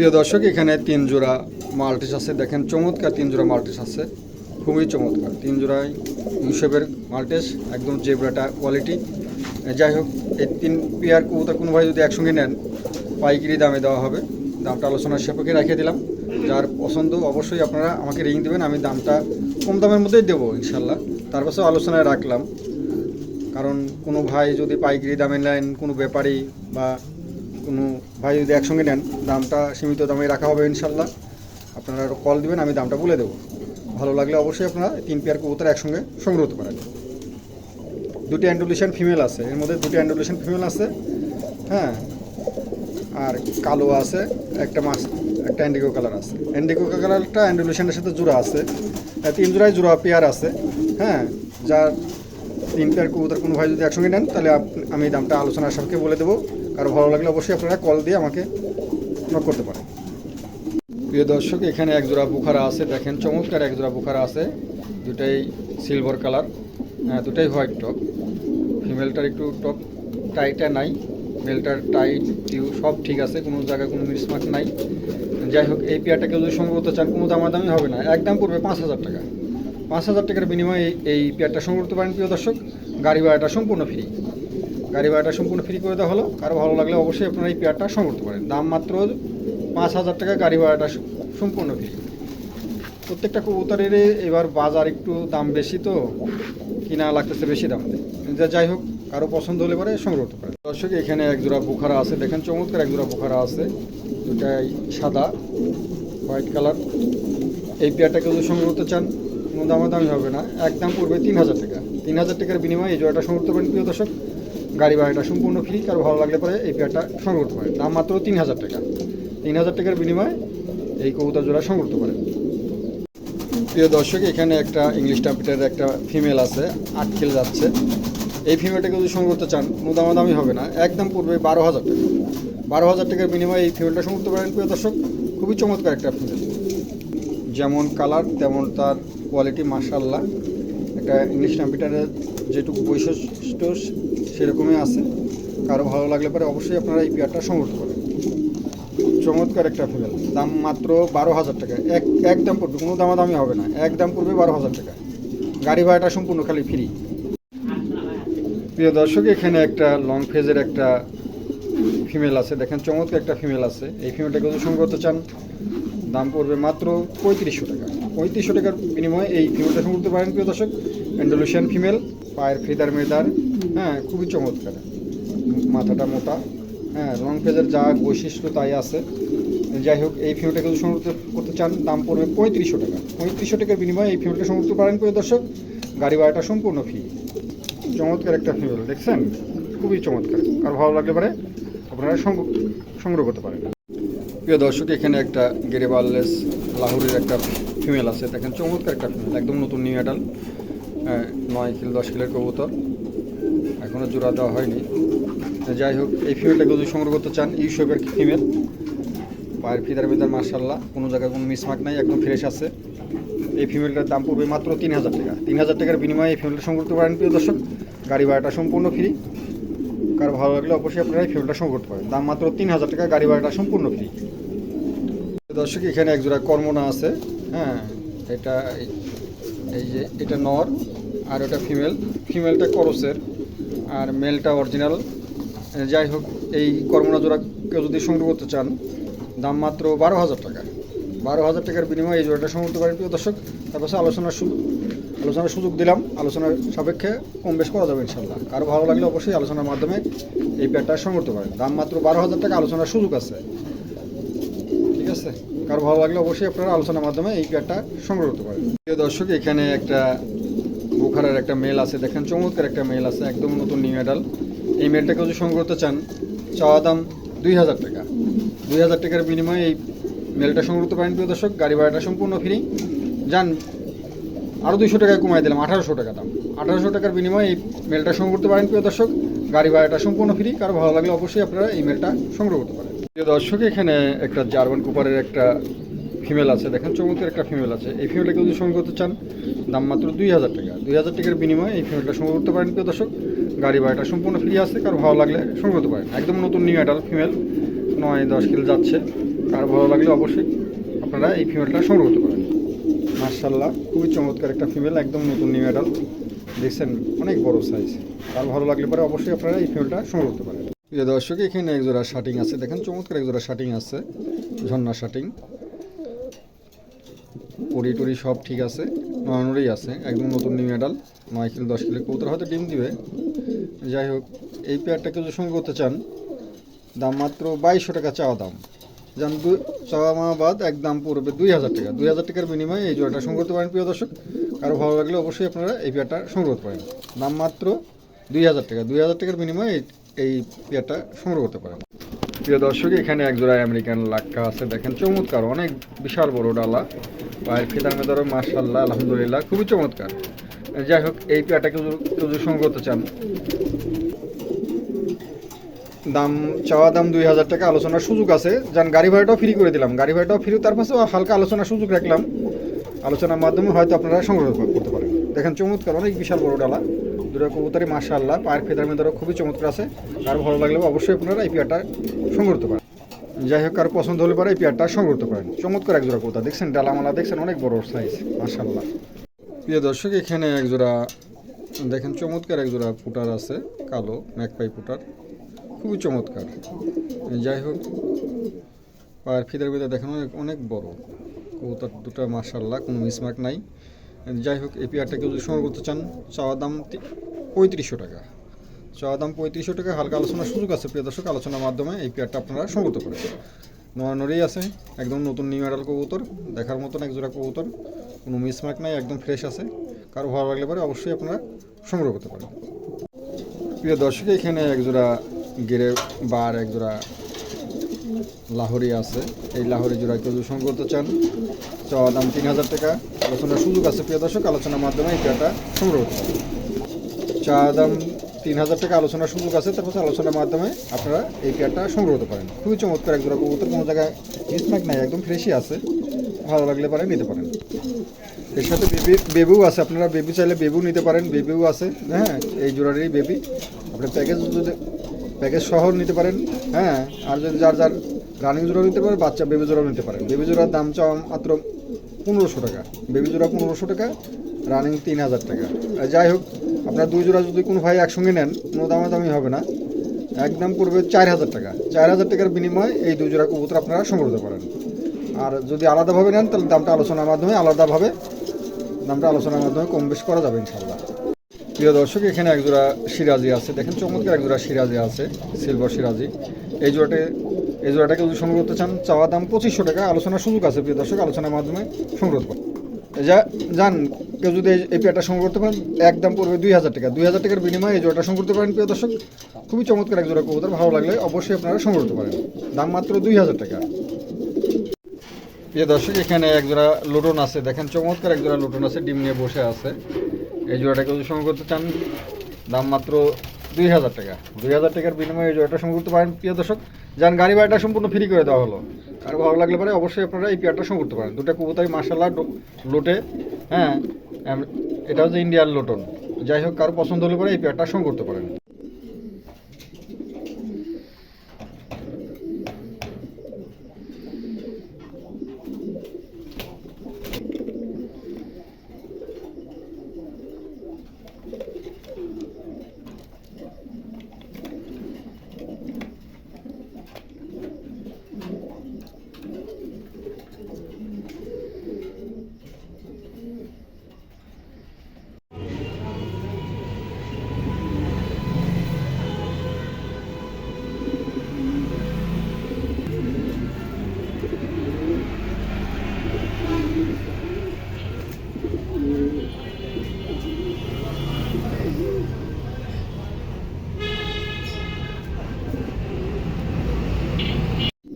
প্রিয় দর্শক, এখানে তিন জোড়া মাল্টিস আছে। দেখেন, চমৎকার তিন জোড়া মাল্টিস আছে। খুবই চমৎকার। তিন জোড়াই ইউসেফের মাল্টিস একদম জেব্রাটা কোয়ালিটি। যাই হোক, এই তিন পেয়ার কবুতর কোনো ভাই যদি একসঙ্গে নেন, পাইকারি দামে দেওয়া হবে। দামটা আলোচনার সাপেক্ষে রেখে দিলাম। যার পছন্দ, অবশ্যই আপনারা আমাকে রিং দেবেন, আমি দামটা কম দামের মধ্যেই দেবো, ইনশাল্লাহ। তার পাশেও আলোচনায় রাখলাম। কারণ কোনো ভাই যদি পাইকারি দামে নেন, কোনো ব্যাপারী বা কোনো ভাই যদি একসঙ্গে নেন দামটা সীমিত দামে রাখা হবে ইনশাল্লাহ। আপনারা কল দিবেন আমি দামটা বলে দেবো। ভালো লাগলে অবশ্যই আপনারা তিন পেয়ার কবুতর একসঙ্গে সংগ্রহ করতে পারেন। দুটি অ্যান্ডুলেশন ফিমেল আছে এর মধ্যে দুটি অ্যান্ডুলেশন ফিমেল আছে হ্যাঁ? আর কালো আছে একটা মাছ একটা অ্যান্ডিগো কালার আছে। অ্যান্ডিগো কালারটা অ্যান্ডুলেশনের সাথে জোড়া আছে আহ, তিন জোড়ায় জোড়া পেয়ার আছে হ্যাঁ? যার তিন পেয়ার কবুতর কোনো ভাই যদি একসঙ্গে নেন তাহলে আমি দামটা আলোচনার সাপেক্ষে বলে দেবো। কারও ভালো লাগলে অবশ্যই আপনারা কল দিয়ে আমাকে নক করতে পারেন। প্রিয় দর্শক, এখানে এক জোড়া বুখারা আছে। দেখেন, চমৎকার এক জোড়া বুখারা আছে। দুটাই সিলভার কালার দুটাই হোয়াইট টপ ফিমেলটার একটু টপ টাইটা নাই মেলটার টাইট টিউ, সব ঠিক আছে, কোনো জায়গায় কোনো মিসমার্ক নাই। যাই হোক, এই পেয়ারটাকে যদি সংগ্রহ করতে চান, কোনো দামাদামি হবে না। একদম পড়বে পাঁচ হাজার টাকা। পাঁচ হাজার টাকার বিনিময়ে এই পেয়ারটা সংগ্রহ করতে পারেন, প্রিয় দর্শক। গাড়ি ভাড়াটা সম্পূর্ণ ফ্রি গাড়ি ভাড়াটা সম্পূর্ণ ফ্রি করে দেওয়া হলো। কারও ভালো লাগলে অবশ্যই আপনারা এই পেয়ারটা সংগ্রহ করেন দাম মাত্র পাঁচ হাজার টাকা, গাড়ি ভাড়াটা সম্পূর্ণ ফ্রি প্রত্যেকটা কবুতরের এবার বাজার একটু দাম বেশি তো, কিনা লাগতেছে বেশি দাম। যা যাই হোক, কারও পছন্দ হলে পরে সংগ্রহ পারে দর্শক, এখানে এক জোড়া বুখারা আছে। দেখেন চমৎকার এক জোড়া বুখারা আছে। দুটাই সাদা, হোয়াইট কালার। এই পেয়ারটাকে যদি সংগ্রহ করতে চান, কোনো দামাদামি হবে না। একদম পড়বে তিন হাজার টাকা। তিন হাজার টাকার বিনিময়ে এই জোড়াটা সংগ্রহ করতে পারেন, প্রিয় দর্শক। গাড়ি ভাড়াটা সম্পূর্ণ ফ্রি কারও ভালো লাগলে পরে এই পেয়ারটা সংগ্রহ করতে পারেন। দাম মাত্র তিন হাজার টাকা। তিন হাজার টাকার বিনিময়ে এই কবুতর জোড়া সংগ্রহ করতে প্রিয় দর্শক, এখানে একটা ইংলিশ টাপিটার একটা ফিমেল আছে, আট কিলো যাচ্ছে। এই ফিমেলটাকে যদি সংগ্রহ করতে চান দামাদামি হবে না। একদম পড়বে বারো হাজার টাকা। বারো হাজার টাকার বিনিময়ে এই ফিমেলটা সংগ্রহ করতে পারেন। প্রিয় দর্শক, খুবই চমৎকার একটা ফিমেল যেমন কালার তেমন তার কোয়ালিটি মার্শাল্লাহ একটা ইংলিশ কম্পিউটারের যেটুকু বৈশিষ্ট্য সেরকমই আছে। কারও ভালো লাগলে পরে অবশ্যই আপনারা এই পেয়ারটা সংগ্রহ করতে পারেন চমৎকার একটা ফিমেল দাম মাত্র বারো হাজার টাকা। এক এক দাম পড়বে কোনো দামাদামি হবে না। এক দাম পড়বে বারো হাজার টাকা। গাড়ি ভাড়াটা সম্পূর্ণ খালি ফ্রি প্রিয় দর্শক, এখানে একটা লং ফেজের একটা ফিমেল আছে। দেখেন চমৎকার একটা ফিমেল আছে। এই ফিমেলটাকে যদি সংগ্রহ করতে চান, দাম পড়বে মাত্র পঁয়ত্রিশশো টাকা। পঁয়ত্রিশশো টাকার বিনিময়ে এই ফিমেলটা সংগ্রহ করতে পারেন, প্রিয় দর্শক। অ্যান্ডোলেশিয়ান ফিমেল পায়ের ফেদার মেদার হ্যাঁ খুবই চমৎকার। মাথাটা মোটা হ্যাঁ লং পেজের যা বৈশিষ্ট্য তাই আছে। যাই হোক, এই ফিমেলটাকে যদি সংগ্রহ করতে- চান, দাম পড়বে পঁয়ত্রিশশো টাকা। পঁয়ত্রিশশো টাকার বিনিময়ে এই ফিমেলটা সংগ্রহ করতে পারেন প্রিয় দর্শক, গাড়ি ভাড়াটা সম্পূর্ণ ফি চমৎকার একটা ফিমেল দেখছেন? খুবই চমৎকার। আর ভালো লাগলে পারে আপনারা সংগ্রহ করতে পারেন। প্রিয় দর্শক, এখানে একটা গেরেবাললেস লাহোরের একটা ফিমেল আছে। দেখেন, চমৎকার একটা ফিমেল, একদম নতুন নিউ অ্যাডাল নয় কিলো, দশ কিলোর কবুতর। এখনও জোড়া দেওয়া হয়নি। যাই হোক, এই ফিমেলটাকে যদি সংগ্রহ করতে চান ইউসেফের ফিমেল। পায়ের ফিদার ফিদার মার্শাল্লাহ কোনো জায়গায় কোনো মিসমার্ক নাই, একদম ফ্রেশ আছে। এই ফিমেলটার দাম পড়বে মাত্র তিন হাজার টাকা। তিন হাজার টাকার বিনিময়ে এই ফিমেলটা সংগ্রহ করতে পারেন, প্রিয় দর্শক। গাড়ি ভাড়াটা সম্পূর্ণ ফ্রি কার ভালো লাগলে অবশ্যই আপনারা এই ফিমেলটা সংগ্রহ করতে পারেন। দাম মাত্র তিন হাজার টাকা, গাড়ি ভাড়াটা সম্পূর্ণ ফ্রি দর্শক, এখানে একজোড়া কর্মনা আছে। হ্যাঁ এটা এই- যে এটা নর আর ওটা ফিমেল। ফিমেলটা করসের আর মেলটা অরিজিনাল যাই হোক, এই কর্মনা জোড়া কেউ যদি সংগ্রহ করতে চান, দাম মাত্র বারো হাজার টাকা। বারো হাজার টাকার বিনিময়ে এই জোড়াটা সংগ্রহ করতে পারেন, প্রিয় দর্শক। তার পাশে আলোচনার আলোচনার সুযোগ দিলাম। আলোচনার সাপেক্ষে কম বেশ করা যাবে ইনশাল্লাহ কারও ভালো লাগলে অবশ্যই আলোচনার মাধ্যমে এই প্যাডটা সংগ্রহ করতে পারেন। দাম মাত্র বারো হাজার টাকা আলোচনার সুযোগ আছে। কারও ভালো লাগলে অবশ্যই আপনারা আলোচনার মাধ্যমে এই পেয়ারটা সংগ্রহ করতে পারেন। প্রিয় দর্শক, এখানে একটা বুখারের একটা মেল আছে, দেখেন, চমৎকার একটা মেল আছে, একদম নতুন নিউ মেডাল এই মেলটাকে যদি সংগ্রহ করতে চান, চাওয়া দাম দুই হাজার টাকা। দুই হাজার টাকার বিনিময়ে এই মেলটা সংগ্রহ করতে পারেন, প্রিয় দর্শক, গাড়ি ভাড়াটা সম্পূর্ণ ফ্রি যান আরও দুইশো টাকায় কমাই দিলাম, আঠারোশো টাকা দাম। আঠারোশো টাকার বিনিময়ে এই মেলটা সংগ্রহ করতে পারেন, প্রিয় দর্শক, গাড়ি ভাড়াটা সম্পূর্ণ ফ্রি কারও ভালো লাগলে অবশ্যই আপনারা এই মেলটা সংগ্রহ করতে পারেন। দর্শক, এখানে একটা জার্মান কুপারের একটা ফিমেল আছে। দেখেন, চমৎকার একটা ফিমেল আছে। এই ফিমেলটাকে যদি সংগ্রহ করতে চান, দাম মাত্র দুই হাজার টাকা। দুই হাজার টাকার বিনিময়ে এই ফিমেলটা সংগ্রহ করতে পারেন, প্রিয় দর্শক। গাড়ি ভাড়াটা সম্পূর্ণ ফ্রি আছে, কারও ভালো লাগলে সংগ্রহ করতে পারেন। একদম নতুন নিউ অ্যাডাল ফিমেল নয়, দশ কিলো যাচ্ছে। আর ভালো লাগলে অবশ্যই আপনারা এই ফিমেলটা সংগ্রহ করতে পারেন। মার্শাল্লাহ খুবই চমৎকার একটা ফিমেল একদম নতুন নিউ অ্যাডাল দেখছেন, অনেক বড় সাইজ আর ভালো লাগলে পরে অবশ্যই আপনারা এই ফিমেলটা সংগ্রহ করতে পারেন। প্রিয় দর্শক, এখানে এক জোড়া শার্টিং আছে। দেখেন, চমৎকার এক জোড়া শার্টিং আছে। ঝর্ণা শার্টিং। পড়ি টড়ি সব ঠিক আছে নয়নরেই আছে। একদম নতুন নিউ অ্যাডাল নয় কিলো দশ কিলো কবুতর হয়তো ডিম দিবে। যাই হোক, এই পেয়ারটাকে যদি সঙ্গে করতে চান, দাম মাত্র বাইশশো টাকা চাওয়া দাম। যান, দু চাওয়া মা বাদ, এক দাম পড়বে দুই হাজার টাকা। দুই হাজার টাকার বিনিময়ে এই জোড়াটা সংগ্রহ করতে পারেন, প্রিয় দর্শক। কারও ভালো লাগলে অবশ্যই আপনারা এই পেয়ারটা সংগ্রহ করতে পারেন। দাম মাত্র দুই হাজার টাকা। দুই হাজার টাকার বিনিময়ে এই- পেয়ারটা সংগ্রহ করতে পারেন। প্রিয় দর্শক, এখানে এক জোড়া আমেরিকান লাক্কা আছে। দেখেন চমৎকার, অনেক বিশাল বড় ডালা। পায়ের ফিতার মেদারও মার্শাল্লাহ আলহামদুলিল্লাহ, খুবই চমৎকার। যাই হোক, এই পেয়ারটাকে যদি- কেউ সংগ্রহ করতে চান। দাম, চাওয়া দাম দুই হাজার টাকা, আলোচনার সুযোগ আছে। যান, গাড়ি ভাড়াটাও ফ্রি করে দিলাম। গাড়ি ভাড়াটাও ফ্রি তার পাশেও হালকা আলোচনার সুযোগ রাখলাম। আলোচনার মাধ্যমে হয়তো আপনারা সংগ্রহ করতে পারেন। দেখেন চমৎকার, অনেক বিশাল বড় ডালা। দুটো কবুতরই মাশাআল্লাহ। পায়ের ফেদার মেদারও খুবই চমৎকার আছে। আর ভালো লাগলে অবশ্যই আপনারা এই পেয়ারটা সংগ্রহ করতে পারেন। যাই হোক, কারও পছন্দ হলে পরে এই পেয়ারটা সংগ্রহ করতে পারেন। চমৎকার এক জোড়া কবুতর দেখছেন, ডালামালা দেখছেন, অনেক বড় সাইজ মাশাআল্লাহ। প্রিয় দর্শক, এখানে এক জোড়া, দেখেন, চমৎকার এক জোড়া পুটার আছে, কালো, ম্যাকপাই পুটার। খুবই চমৎকার। যাই হোক, পায়ের ফিদার বিদা দেখেন, অনেক অনেক বড়। কবুতর দুটো মার্শাল্লাহ কোনো মিসমার্ক নাই। যাই হোক, এই পেয়ারটাকে যদি সংগ্রহ করতে চান, চাওয়া দাম পঁয়ত্রিশশো টাকা। চাওয়া দাম পঁয়ত্রিশশো টাকা, হালকা আলোচনার সুযোগ আছে প্রিয় দর্শক, আলোচনার মাধ্যমে এই পেয়ারটা আপনারা সংগ্রহ করতে পারেন। নড়ানড়ি আছে, একদম নতুন নিউ অ্যাডাল কবুতর, দেখার মতন এক জোড়া কবুতর, কোনো মিসমার্ক নাই, একদম ফ্রেশ আছে। কারও ভালো লাগলে পরে অবশ্যই আপনারা সংগ্রহ করতে পারেন। প্রিয় দর্শক, এখানে একজোড়া গেরে বার একজোড়া লাহোরি আছে। এই লাহোরি জোড়া কেউ সংগ্রহ করতে চান, চাওয়া দাম তিন হাজার টাকা। আলোচনার সুযোগ আছে, প্রিয় দর্শক, আলোচনার মাধ্যমে এই পেয়ারটা সংগ্রহ করতে পারেন চাওয়া দাম তিন হাজার টাকা আলোচনার সুযোগ আছে, তারপর আলোচনার মাধ্যমে আপনারা এই পেয়ারটা সংগ্রহ করতে পারেন। খুবই চমৎকার, একজোড়া কবুতর, কোনো জায়গায় মিসম্যাক নাই, একদম ফ্রেশই আছে। ভালো লাগলে পারে নিতে পারেন। এর সাথে বেবি বেবিও আছে, আপনারা বেবি চাইলে বেবিও নিতে পারেন, বেবিও আছে হ্যাঁ এই জোড়ারই বেবি। আপনার প্যাকেজ যদি প্যাকেজ সহ নিতে পারেন হ্যাঁ আর যদি যার যার রানিং জোড়া নিতে পারেন বাচ্চা বেবি জোড়াও নিতে পারেন। বেবি জোড়ার দাম চাওয়া মাত্র পনেরোশো টাকা। বেবি জোড়া পনেরোশো টাকা রানিং তিন হাজার টাকা। যাই হোক, আপনার দুই জোড়া যদি কোনো ভাই একসঙ্গে নেন, কোনো দামাদামি হবে না। একদম পড়বে চার হাজার টাকা। চার হাজার টাকার বিনিময়ে এই দুই জোড়া কবুতর আপনারা সংগ্রহ পারেন। আর যদি আলাদাভাবে নেন, তাহলে দামটা আলোচনার মাধ্যমে, আলাদাভাবে দামটা আলোচনার মাধ্যমে কম বেশ করা যাবে ইনশাল্লাহ প্রিয় দর্শক, এখানে একজোড়া সিরাজি আছে। দেখেন চমৎকার একজোড়া সিরাজি আছে সিলভার সিরাজি। এই জোড়াটে এই জোড়াটাকে যদি সংগ্রহ করতে চান, চাওয়া দাম পঁচিশশো টাকা। আলোচনার সুযোগ আছে প্রিয় দর্শক, আলোচনার মাধ্যমে সংগ্রহ করুন। যা যান, কেউ যদি এই- পেয়ারটা সংগ্রহ করতে পারেন একদম পড়বে দুই হাজার টাকা। দুই হাজার টাকার বিনিময়ে এই জোড়াটা সংগ্রহ করতে পারেন প্রিয় দর্শক। খুবই চমৎকার এক জোড়া কবুতর, ভালো লাগলে অবশ্যই আপনারা সংগ্রহ করতে পারেন। দাম মাত্র দুই হাজার টাকা। প্রিয় দর্শক, এখানে একজোড়া লুটন আছে। দেখেন চমৎকার এক জোড়া লুটন আছে, ডিম নিয়ে বসে আছে। এই জোড়াটাকে যদি সংগ্রহ করতে চান, দাম মাত্র দুই হাজার টাকা। দুই হাজার টাকার বিনিময়ে এই জোড়াটা সংগ্রহ করতে পারেন প্রিয় দর্শক। যান, গাড়ি ভাড়াটা সম্পূর্ণ ফ্রি করে দেওয়া হলো। আর ভালো লাগলে পরে অবশ্যই আপনারা এই পেয়ারটা সংগ্রহ করতে পারেন। দুটা কবুতারি মার্শাল্লাহ লোটে হ্যাঁ এটা হচ্ছে ইন্ডিয়ান লোটন। যাই হোক, কারও পছন্দ হলে পরে এই পেয়ারটা সংগ্রহ করতে পারেন।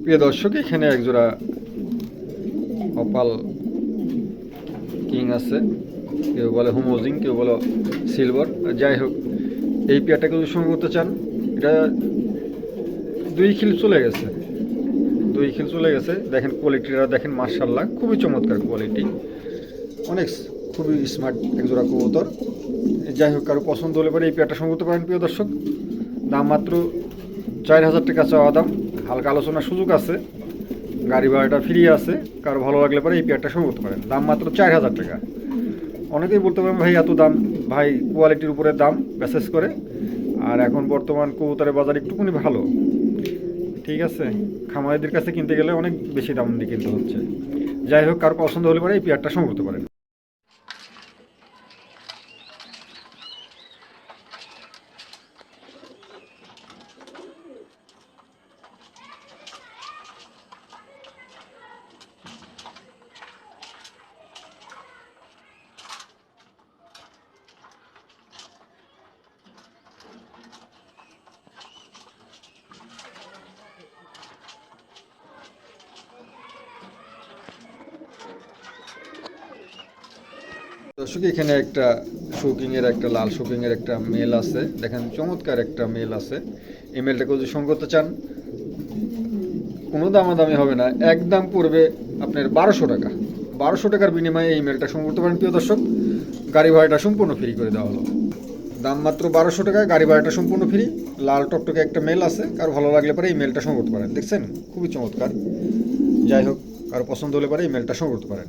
প্রিয় দর্শক, এখানে একজোড়া অপাল কিং আছে। কেউ বলে হোমোজিং, কেউ বলে সিলভার। যাই হোক, এই পেয়ারটাকে যদি সঙ্গে করতে চান, এটা দুই খিল চলে গেছে। দুই খিল চলে গেছে। দেখেন কোয়ালিটিটা দেখেন মার্শাল্লাহ খুবই চমৎকার কোয়ালিটি অনেক খুবই স্মার্ট একজোড়া কবুতর। যাই হোক, কারও পছন্দ হলে পরে এই পেয়ারটা সঙ্গে করতে পারেন, প্রিয় দর্শক। দাম মাত্র চার হাজার টাকা চাওয়া দাম। হালকা আলোচনার সুযোগ আছে, গাড়ি ভাড়াটা ফ্রি আছে, কারও ভালো লাগলে পরে এই পেয়ারটা সংগ্রহ করতে পারেন। দাম মাত্র চার হাজার টাকা। অনেকেই বলতে পারেন, ভাই, এত দাম? ভাই কোয়ালিটির উপরে দাম মেসেজ করে। আর এখন বর্তমান কবুতরের বাজার একটুকুনি ভালো। ঠিক আছে, খামারিদের কাছে কিনতে গেলে অনেক বেশি দাম দিয়ে কিনতে হচ্ছে। যাই হোক, কারও পছন্দ হলে পরে এই পেয়ারটা সংগ্রহ করতে পারেন। দর্শক, এখানে একটা শুকিং এর একটা লাল শুকিং এর একটা মেল আছে। দেখেন, চমৎকার একটা মেল আছে। এই মেলটাকে যদি করতে চান, কোনো দামাদামি হবে না। একদম পড়বে আপনার বারোশো টাকা। বারোশো টাকার বিনিময়ে এই মেলটা সঙ্গ করতে পারেন। প্রিয় দর্শক, গাড়ি ভাড়াটা সম্পূর্ণ ফ্রি করে দেওয়া হলো। দাম মাত্র বারোশো টাকা, গাড়ি ভাড়াটা সম্পূর্ণ ফ্রি লাল টকটকে একটা মেল আছে। কারও ভালো লাগলে পরে এই মেলটা সঙ্গ করতে পারেন। দেখছেন? খুবই চমৎকার। যাই হোক, কারও পছন্দ হলে পরে এই মেলটা সঙ্গ করতে পারেন।